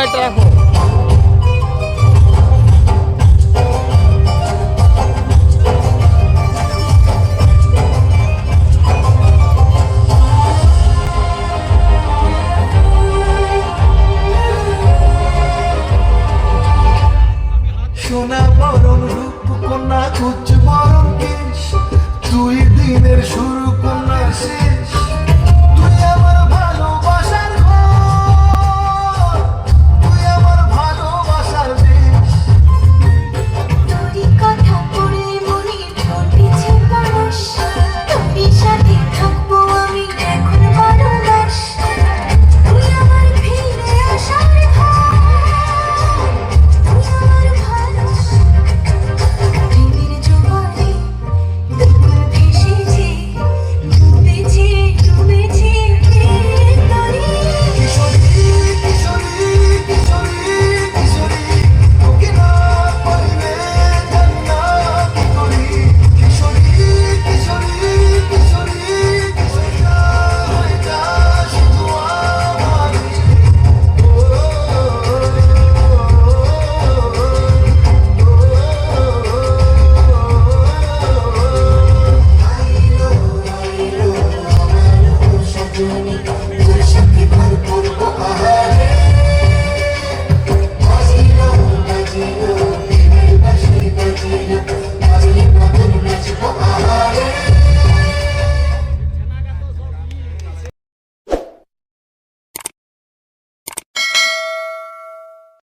লাইটটা রাখো। সোনা বরণ রূপ কন্যা খুঁজ বরণ তুই দিন